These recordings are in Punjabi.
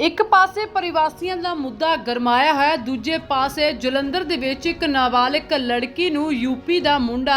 ਇੱਕ ਪਾਸੇ ਪਰਿਵਾਸੀਆਂ ਦਾ ਮੁੱਦਾ ਗਰਮਾਇਆ ਹੋਇਆ, ਦੂਜੇ ਪਾਸੇ ਜਲੰਧਰ ਦੇ ਵਿੱਚ ਇੱਕ ਨਾਬਾਲਗ ਲੜਕੀ ਨੂੰ ਯੂਪੀ ਦਾ ਮੁੰਡਾ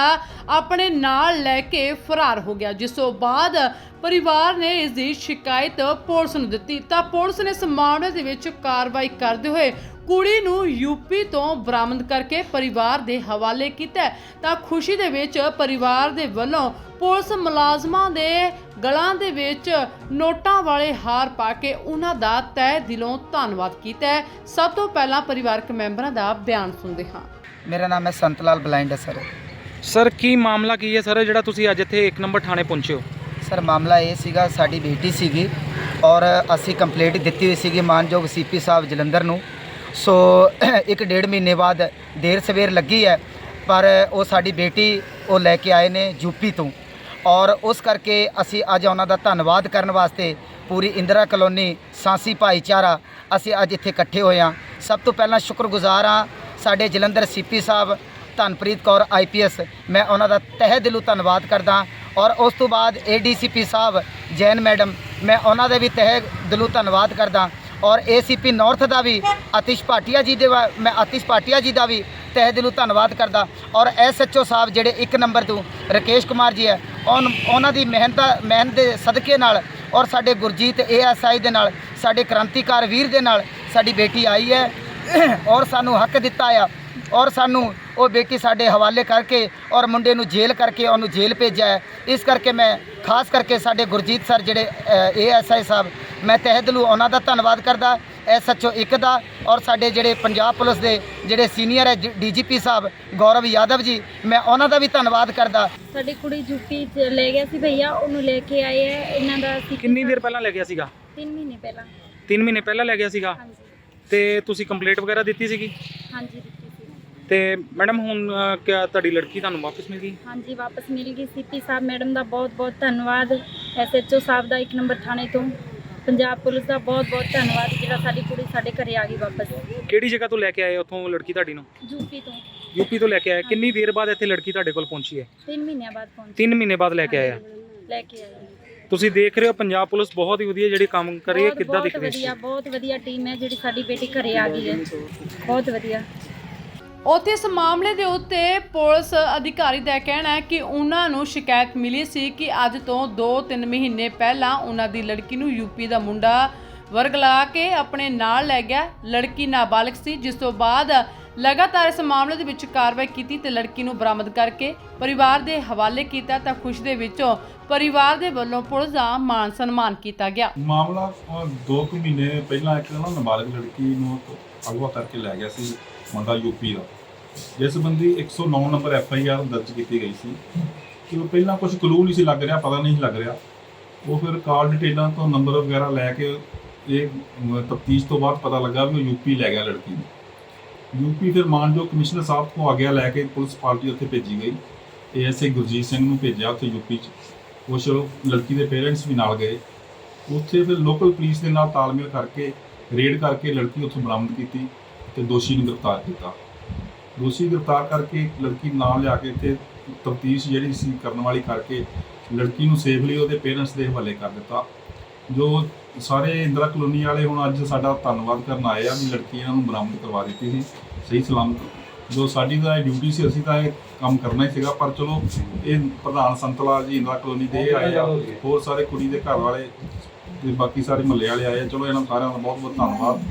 ਆਪਣੇ ਨਾਲ ਲੈ ਕੇ ਫਰਾਰ ਹੋ ਗਿਆ, ਜਿਸ ਤੋਂ ਬਾਅਦ ਪਰਿਵਾਰ ਨੇ ਇਸ ਦੀ ਸ਼ਿਕਾਇਤ ਪੁਲਿਸ ਨੂੰ ਦਿੱਤੀ। ਤਾਂ ਪੁਲਿਸ ਨੇ ਇਸ ਮਾਮਲੇ ਦੇ ਵਿੱਚ ਕਾਰਵਾਈ ਕਰਦੇ ਹੋਏ ਕੁੜੀ ਨੂੰ ਯੂਪੀ ਤੋਂ ਬਰਾਮਦ ਕਰਕੇ ਪਰਿਵਾਰ ਦੇ ਹਵਾਲੇ ਕੀਤਾ। ਤਾਂ ਖੁਸ਼ੀ ਦੇ ਵਿੱਚ ਪਰਿਵਾਰ ਦੇ ਵੱਲੋਂ ਪੁਲਿਸ ਮੁਲਾਜ਼ਮਾਂ ਦੇ ਗਲਾਂ ਦੇ ਵਿੱਚ ਨੋਟਾਂ ਵਾਲੇ ਹਾਰ ਪਾ ਕੇ ਉਹਨਾਂ ਦਾ ਤਹਿ ਦਿਲੋਂ ਧੰਨਵਾਦ ਕੀਤਾ ਸਭ ਤੋਂ ਪਹਿਲਾਂ ਪਰਿਵਾਰਕ ਮੈਂਬਰਾਂ ਦਾ ਬਿਆਨ ਸੁਣਦੇ ਹਾਂ। ਮੇਰਾ ਨਾਮ ਹੈ ਸੰਤ ਲਾਲ ਬਲਾਈਂਡ ਹੈ ਸਰ। ਸਰ ਕੀ ਮਾਮਲਾ ਕੀ ਹੈ ਸਰ ਜਿਹੜਾ ਤੁਸੀਂ ਅੱਜ ਇੱਥੇ 1 ਨੰਬਰ ਥਾਣੇ ਪਹੁੰਚੇ ਹੋ? ਸਰ ਮਾਮਲਾ ਇਹ ਸੀਗਾ ਸਾਡੀ ਬੇਟੀ ਸੀਗੀ ਔਰ ਅਸੀਂ ਕੰਪਲੇਂਟ ਦਿੱਤੀ ਹੋਈ ਸੀਗੀ ਮਾਨਯੋਗ ਸੀਪੀ ਸਾਹਿਬ ਜਲੰਧਰ ਨੂੰ। ਸੋ ਇੱਕ ਡੇਢ ਮਹੀਨੇ ਬਾਅਦ ਦੇਰ ਸਵੇਰ ਲੱਗੀ ਹੈ, ਪਰ ਉਹ ਸਾਡੀ ਬੇਟੀ ਉਹ ਲੈ ਕੇ ਆਏ ਨੇ ਯੂਪੀ ਤੋਂ। ਔਰ ਉਸ ਕਰਕੇ ਅਸੀਂ ਅੱਜ ਉਹਨਾਂ ਦਾ ਧੰਨਵਾਦ ਕਰਨ ਵਾਸਤੇ ਪੂਰੀ ਇੰਦਰਾ ਕਲੋਨੀ, ਸਾਂਸੀ ਭਾਈਚਾਰਾ ਅਸੀਂ ਅੱਜ ਇੱਥੇ ਇਕੱਠੇ ਹੋਏ ਹਾਂ। ਸਭ ਤੋਂ ਪਹਿਲਾਂ ਸ਼ੁਕਰਗੁਜ਼ਾਰ ਹਾਂ ਸਾਡੇ ਜਲੰਧਰ ਸੀਪੀ ਸਾਹਿਬ, ਧਨਪ੍ਰੀਤ ਕੌਰ ਆਈਪੀਐਸ ਮੈਂ ਉਹਨਾਂ ਦਾ ਤਹਿ ਦਿਲੋਂ ਧੰਨਵਾਦ ਕਰਦਾ ਔਰ ਉਸ ਤੋਂ ਬਾਅਦ ਏਡੀਸੀਪੀ ਸਾਹਿਬ, ਜੈਨ ਮੈਡਮ, ਮੈਂ ਉਹਨਾਂ ਦਾ ਵੀ ਤਹਿ ਦਿਲੋਂ ਧੰਨਵਾਦ ਕਰਦਾ ਔਰ ਏਸੀਪੀ ਨਾਰਥ ਦਾ ਵੀ ਆਤਿਸ਼ ਭਾਟੀਆ ਜੀ ਦੇ ਵਾ- ਮੈਂ ਆਤਿਸ਼ ਭਾਟੀਆ ਜੀ ਦਾ ਵੀ ਤਹਿ ਦਿਲੋਂ ਧੰਨਵਾਦ ਕਰਦਾ। ਔਰ ਐਸਐਚਓ ਸਾਹਿਬ ਜਿਹੜੇ ਇੱਕ ਨੰਬਰ ਤੋਂ ਰਕੇਸ਼ ਕੁਮਾਰ ਜੀ ਹੈ ਉਨ- ਉਹਨਾਂ ਦੀ ਮਿਹਨਤ ਮਿਹਨਤ ਦੇ ਸਦਕੇ ਨਾਲ ਔਰ ਸਾਡੇ ਗੁਰਜੀਤ ਏਐਸਆਈ ਦੇ ਨਾਲ, ਸਾਡੇ ਕ੍ਰਾਂਤੀਕਾਰ ਵੀਰ ਦੇ ਨਾਲ ਸਾਡੀ ਬੇਟੀ ਆਈ ਹੈ। ਔਰ ਸਾਨੂੰ ਹੱਕ ਦਿੱਤਾ ਆ। ਔਰ ਸਾਨੂੰ ਉਹ ਬੇਟੀ ਸਾਡੇ ਹਵਾਲੇ ਕਰਕੇ ਔਰ ਮੁੰਡੇ ਨੂੰ ਜੇਲ੍ਹ ਕਰਕੇ ਉਹਨੂੰ ਜੇਲ੍ਹ ਭੇਜਿਆ ਹੈ। ਇਸ ਕਰਕੇ ਮੈਂ ਖਾਸ ਕਰਕੇ ਸਾਡੇ ਗੁਰਜੀਤ ਸਰ ਜਿਹੜੇ ਏਐਸਆਈ ਸਾਹਿਬ ਮੈਂ ਤਹਿ ਦਿਲੋਂ ਉਹਨਾਂ ਦਾ ਧੰਨਵਾਦ ਕਰਦਾ ਐਸਐਚਓ ਇੱਕ ਦਾ ਔਰ ਸਾਡੇ ਜਿਹੜੇ ਪੰਜਾਬ ਪੁਲਿਸ ਦੇ ਜਿਹੜੇ ਸੀਨੀਅਰ ਹੈ ਡੀਜੀਪੀ ਸਾਹਿਬ ਗੌਰਵ ਯਾਦਵ ਜੀ ਮੈਂ ਉਹਨਾਂ ਦਾ ਵੀ ਧੰਨਵਾਦ ਕਰਦਾ। ਸਾਡੀ ਕੁੜੀ ਯੂਪੀ ਚ ਲੈ ਗਿਆ ਸੀ ਭਈਆ ਉਹਨੂੰ ਲੈ ਕੇ ਆਏ ਹੈ ਇਹਨਾਂ ਦਾ ਸੀ ਕਿੰਨੀ ਦੇਰ ਪਹਿਲਾਂ ਲੈ ਗਿਆ ਸੀਗਾ? 3 ਮਹੀਨੇ ਪਹਿਲਾਂ। 3 ਮਹੀਨੇ ਪਹਿਲਾਂ ਲੈ ਗਿਆ ਸੀਗਾ? ਹਾਂਜੀ। ਤੇ ਤੁਸੀਂ ਕੰਪਲੇਂਟ ਵਗੈਰਾ ਦਿੱਤੀ ਸੀਗੀ? ਹਾਂਜੀ ਦਿੱਤੀ ਸੀ। ਤੇ ਮੈਡਮ ਹੁਣ ਅ, ਕਿਆ ਤੁਹਾਡੀ ਲੜਕੀ ਤੁਹਾਨੂੰ ਵਾਪਸ ਮਿਲ ਗਈ? ਹਾਂਜੀ ਵਾਪਸ ਮਿਲ ਗਈ ਸੀਪੀ ਸਾਹਿਬ ਮੈਡਮ ਦਾ ਬਹੁਤ ਬਹੁਤ ਧੰਨਵਾਦ ਐਸਐਚਓ ਸਾਹਿਬ ਦਾ ਇੱਕ ਨੰਬਰ ਥਾਣੇ ਤੋਂ। ਪੰਜਾਬ ਪੁਲਿਸ ਦਾ ਬਹੁਤ ਬਹੁਤ ਧੰਨਵਾਦ ਜਿਹੜਾ ਸਾਡੀ ਕੁੜੀ ਸਾਡੇ ਘਰੇ ਆ ਗਈ ਵਾਪਸ। ਕਿਹੜੀ ਜਗ੍ਹਾ ਤੋਂ ਲੈ ਕੇ ਆਏ ਉੱਥੋਂ ਲੜਕੀ ਤੁਹਾਡੀ ਨੂੰ? ਯੂਪੀ ਤੋਂ। ਯੂਪੀ ਤੋਂ ਲੈ ਕੇ ਆਏ। ਕਿੰਨੀ ਦੇਰ ਬਾਅਦ ਇੱਥੇ ਲੜਕੀ ਤੁਹਾਡੇ ਕੋਲ ਪਹੁੰਚੀ ਹੈ? 3 ਮਹੀਨਿਆਂ ਬਾਅਦ ਪਹੁੰਚੀ। 3 ਮਹੀਨੇ ਬਾਅਦ ਲੈ ਕੇ ਆਇਆ ਲੈ ਕੇ ਆਏ। ਤੁਸੀਂ ਦੇਖ ਰਹੇ ਹੋ ਪੰਜਾਬ ਪੁਲਿਸ ਬਹੁਤ ਹੀ ਵਧੀਆ ਜਿਹੜੀ ਕੰਮ ਕਰ ਰਹੀ ਹੈ ਕਿੱਦਾਂ ਦਿਖ ਰਹੀ ਹੈ ਬਹੁਤ ਵਧੀਆ ਟੀਮ ਹੈ ਜਿਹੜੀ ਸਾਡੀ ਬੇਟੀ ਘਰੇ ਆ ਗਈ ਹੈ। ਬਹੁਤ ਵਧੀਆ। ਉੱਥੇ ਇਸ ਮਾਮਲੇ ਦੇ ਉੱਤੇ ਪੁਲਿਸ ਅਧਿਕਾਰੀ ਦਾ ਕਹਿਣਾ ਹੈ ਕਿ ਉਹਨਾਂ ਨੂੰ ਸ਼ਿਕਾਇਤ ਮਿਲੀ ਸੀ ਕਿ ਅੱਜ ਤੋਂ 2-3 ਮਹੀਨੇ ਪਹਿਲਾਂ ਉਹਨਾਂ ਦੀ ਲੜਕੀ ਨੂੰ ਯੂਪੀ ਦਾ ਮੁੰਡਾ ਵਰਗਲਾ ਕੇ ਆਪਣੇ ਨਾਲ ਲੈ ਗਿਆ। ਲੜਕੀ ਨਾਬਾਲਗ ਸੀ ਜਿਸ ਤੋਂ ਬਾਅਦ ਲਗਾਤਾਰ ਇਸ ਮਾਮਲੇ ਦੇ ਵਿੱਚ ਕਾਰਵਾਈ ਕੀਤੀ ਤੇ ਲੜਕੀ ਨੂੰ ਬਰਾਮਦ ਕਰਕੇ ਪਰਿਵਾਰ ਦੇ ਹਵਾਲੇ ਕੀਤਾ ਤਾਂ ਖੁਸ਼ ਦੇ ਵਿੱਚੋਂ ਪਰਿਵਾਰ ਦੇ ਵੱਲੋਂ ਪੁਲਿਸ ਦਾ ਮਾਨ ਸਨਮਾਨ ਕੀਤਾ ਗਿਆ। ਮਾਮਲਾ ਅਹ, ਦੋ ਕੁ ਮਹੀਨੇ ਪਹਿਲਾਂ ਇੱਕ ਨਾ ਨਾਬਾਲਗ ਲੜਕੀ ਨੂੰ ਅਗਵਾ ਕਰਕੇ ਲੈ ਗਿਆ ਸੀ। ਮੁੰਡਾ ਯੂਪੀ ਦਾ। ਜਿਸ ਸੰਬੰਧੀ 109 ਨੰਬਰ ਐਫ ਆਈ ਆਰ ਦਰਜ ਕੀਤੀ ਗਈ ਸੀ ਕਿ ਉਹ ਪਹਿਲਾਂ ਕੁਝ ਕਲੂ ਨਹੀਂ ਸੀ ਲੱਗ ਰਿਹਾ, ਪਤਾ ਨਹੀਂ ਲੱਗ ਰਿਹਾ। ਉਹ ਫਿਰ ਕਾਲ ਡਿਟੇਲਾਂ ਤੋਂ ਨੰਬਰ ਵਗੈਰਾ ਲੈ ਕੇ ਇਹ ਤਫਤੀਸ਼ ਤੋਂ ਬਾਅਦ ਪਤਾ ਲੱਗਾ ਵੀ ਉਹ ਯੂਪੀ ਲੈ ਗਿਆ ਲੜਕੀ ਨੂੰ। ਯੂਪੀ ਫਿਰ ਮਾਨਯੋਗ ਕਮਿਸ਼ਨਰ ਸਾਹਿਬ ਤੋਂ ਆਗਿਆ ਲੈ ਕੇ ਪੁਲਿਸ ਪਾਰਟੀ ਉੱਥੇ ਭੇਜੀ ਗਈ। ਏਐਸਏ ਗੁਰਜੀਤ ਸਿੰਘ ਨੂੰ ਭੇਜਿਆ ਉੱਥੇ ਯੂਪੀ 'ਚ। ਕੁਛ ਲੜਕੀ ਦੇ ਪੇਰੈਂਟਸ ਵੀ ਨਾਲ ਗਏ। ਉੱਥੇ ਫਿਰ ਲੋਕਲ ਪੁਲਿਸ ਦੇ ਨਾਲ ਤਾਲਮੇਲ ਕਰਕੇ ਰੇਡ ਕਰਕੇ ਲੜਕੀ ਉੱਥੋਂ ਬਰਾਮਦ ਕੀਤੀ। ਤੇ ਦੋਸ਼ੀ ਨੂੰ ਗ੍ਰਿਫਤਾਰ ਕੀਤਾ। ਦੋਸ਼ੀ ਗ੍ਰਿਫਤਾਰ ਕਰਕੇ ਲੜਕੀ ਨਾਲ ਲਿਆ ਕੇ ਇੱਥੇ ਤਫਤੀਸ਼ ਜਿਹੜੀ ਸੀ ਕਰਨ ਵਾਲੀ ਕਰਕੇ ਲੜਕੀ ਨੂੰ ਸੇਫਲੀ ਉਹਦੇ ਪੇਰੈਂਟਸ ਦੇ ਹਵਾਲੇ ਕਰ ਦਿੱਤਾ। ਜੋ ਸਾਰੇ ਇੰਦਰਾ ਕਲੋਨੀ ਵਾਲੇ ਹੁਣ ਅੱਜ ਸਾਡਾ ਧੰਨਵਾਦ ਕਰਨ ਆਏ ਆ ਵੀ ਲੜਕੀ ਇਹਨਾਂ ਨੂੰ ਬਰਾਮਦ ਕਰਵਾ ਦਿੱਤੀ ਸੀ, ਸਹੀ ਸਲਾਮਤ। ਜੋ ਸਾਡੀ ਦਾ ਡਿਊਟੀ ਸੀ, ਅਸੀਂ ਤਾਂ ਇਹ ਕੰਮ ਕਰਨਾ ਹੀ ਸੀਗਾ, ਪਰ ਚਲੋ ਇਹ ਪ੍ਰਧਾਨ ਸੰਤਲਾਲ ਜੀ ਇੰਦਰਾ ਕਲੋਨੀ ਦੇ ਆਏ ਆ, ਹੋਰ ਸਾਰੇ ਕੁੜੀ ਦੇ ਘਰ ਵਾਲੇ ਤੇ ਬਾਕੀ ਸਾਰੇ ਮਹੱਲੇ ਵਾਲੇ ਆਏ ਆ, ਚਲੋ ਇਹਨਾਂ ਸਾਰਿਆਂ ਦਾ ਬਹੁਤ ਬਹੁਤ ਧੰਨਵਾਦ।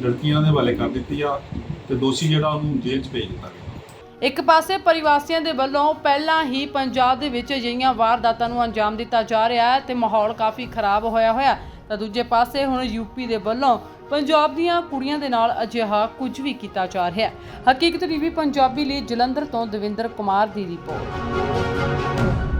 ਲੜਕੀ ਦੇ ਹਵਾਲੇ ਕਰ ਦਿੱਤੀ ਆ ਤੇ ਦੋਸ਼ੀ ਜਿਹੜਾ ਉਹਨੂੰ ਜੇਲ੍ਹ 'ਚ ਭੇਜ ਦਿੱਤਾ ਗਿਆ। ਇੱਕ ਪਾਸੇ ਪਰਿਵਾਸੀਆਂ ਦੇ ਵੱਲੋਂ ਪਹਿਲਾਂ ਹੀ ਪੰਜਾਬ ਦੇ ਵਿੱਚ ਅਜਿਹੀਆਂ ਵਾਰਦਾਤਾਂ ਨੂੰ ਅੰਜਾਮ ਦਿੱਤਾ ਜਾ ਰਿਹਾ ਹੈ ਤੇ ਮਾਹੌਲ ਕਾਫੀ ਖਰਾਬ ਹੋਇਆ ਹੋਇਆ ਤਾਂ ਦੂਜੇ ਪਾਸੇ ਹੁਣ ਯੂਪੀ ਦੇ ਵੱਲੋਂ ਪੰਜਾਬ ਦੀਆਂ ਕੁੜੀਆਂ ਦੇ ਨਾਲ ਅਜਿਹਾ ਕੁਝ ਵੀ ਕੀਤਾ ਜਾ ਰਿਹਾ ਹੈ। ਹਕੀਕਤ ਟੀਵੀ ਪੰਜਾਬੀ ਲਈ ਜਲੰਧਰ ਤੋਂ ਦਵਿੰਦਰ ਕੁਮਾਰ ਦੀ ਰਿਪੋਰਟ।